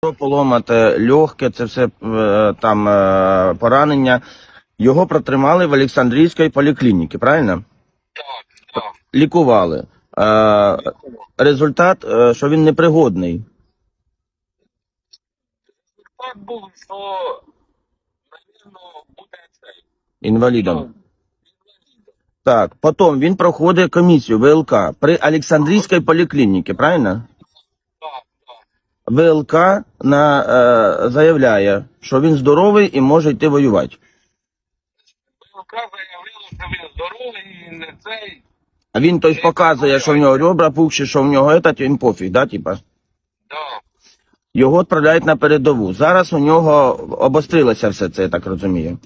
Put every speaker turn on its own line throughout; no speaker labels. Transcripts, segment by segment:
поломати легке, це все е, там е, поранення. Його протримали в Олександрійській поліклініці, правильно?
Так, так.
Лікували. Е, результат, що він непригодний.
Так був, що, навірно, буде цей.
Інвалідом. Так, потім він проходить комісію ВЛК при Олександрійській поліклініці, правильно? ВЛК на, е, заявляє, що він здоровий і може йти воювати.
ВЛК заявило, що він здоровий і не цей.
А він тобто показує, що в нього ребра пухші, що в нього этот, він пофіг, да, типа?
Да.
Його відправляють на передову. Зараз у нього обострилося все це, я так розумію.
Він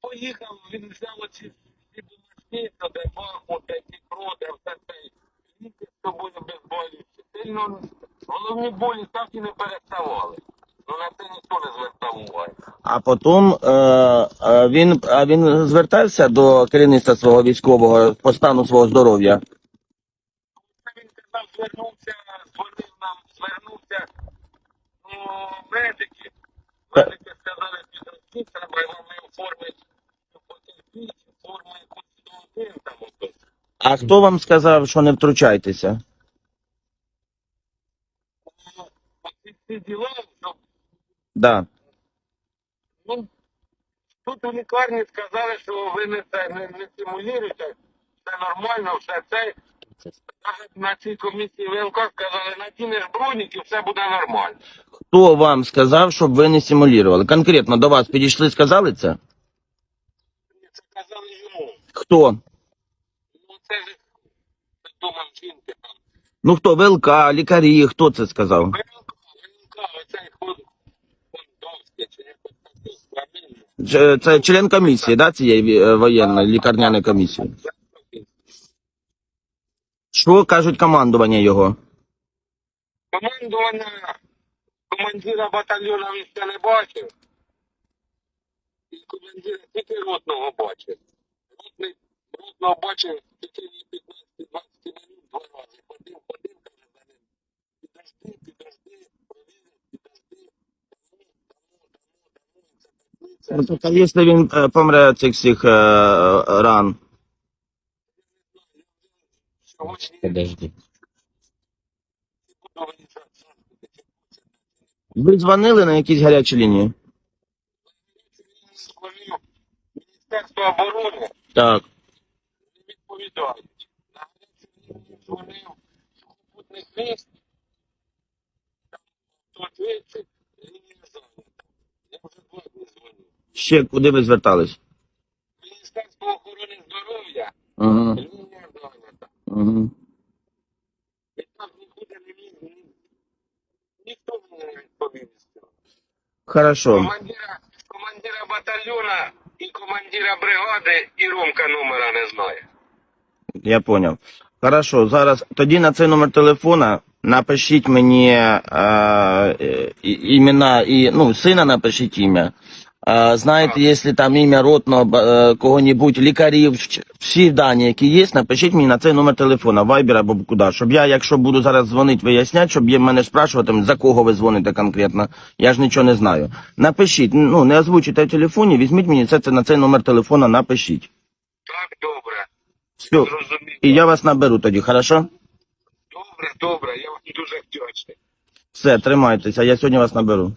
поїхав, він взяв оці всі бумажки, то де баху, де Дніпро, де все це. Ліки з собою без болі. Сильно головні болі так і не переставали. Ну на це ніхто не звертав уваги.
А потім е, е, він, а він звертався до керівництва свого військового по стану свого здоров'я.
Він казав, звернувся, дзвонив нам, звернувся ну, медики. Медики сказали, підрости, треба вам оформити форму якусь там.
А хто вам сказав, що не втручайтеся?
Ну, оці всі діла,
Да.
Ну, тут у лікарні сказали, що ви не, це, не, не симулюєте, все нормально, все це. Навіть на цій комісії ВЛК сказали, надінеш бронік і все буде нормально.
Хто вам сказав, щоб ви не симулювали? Конкретно до вас підійшли, сказали це?
Це казали йому.
Хто?
Ну це ж дома жінки там.
Ну хто? ВЛК, лікарі, хто це сказав? Це член комісії, да, цієї е, воєнної лікарняної комісії. Що кажуть командування його?
Командування командира батальйону він ще не бачив. І командира тільки ротного бачив. Ротний, ротного бачив в течение 15-20 минут
так, а якщо він е, помре від цих всіх е, ран?
Подожди.
Ви дзвонили на якісь гарячі лінії?
Міністерство оборони.
Так.
не відповідають. На гарячу дзвонив сухопутних військ, там 130, лінія зайнята. Я вже два дні дзвонив.
Ще куди ви звертались?
Міністерство охорони здоров'я, лінія зайнята. І так нікуди не міг, ніхто мені не відповів.
Хорошо.
Командира, командира батальйона і командира бригади і Ромка номера не знає.
Я поняв. Хорошо, зараз тоді на цей номер телефона напишіть мені е, е, імена і ну, сина напишіть ім'я. Знаєте, якщо там ім'я ротного е, кого-небудь, лікарів, всі дані, які є, напишіть мені на цей номер телефона, Viber або куди. Щоб я, якщо буду зараз дзвонити, виясняти, щоб мене спрашувати, за кого ви дзвоните конкретно. Я ж нічого не знаю. Напишіть, ну не озвучуйте в телефоні, візьміть мені це, це на цей номер телефона, напишіть.
Так, добре.
Все.
Зрозуміло.
І я вас наберу тоді, хорошо?
Добре, добре, я вам дуже вдячний.
Все, тримайтеся, я сьогодні вас наберу.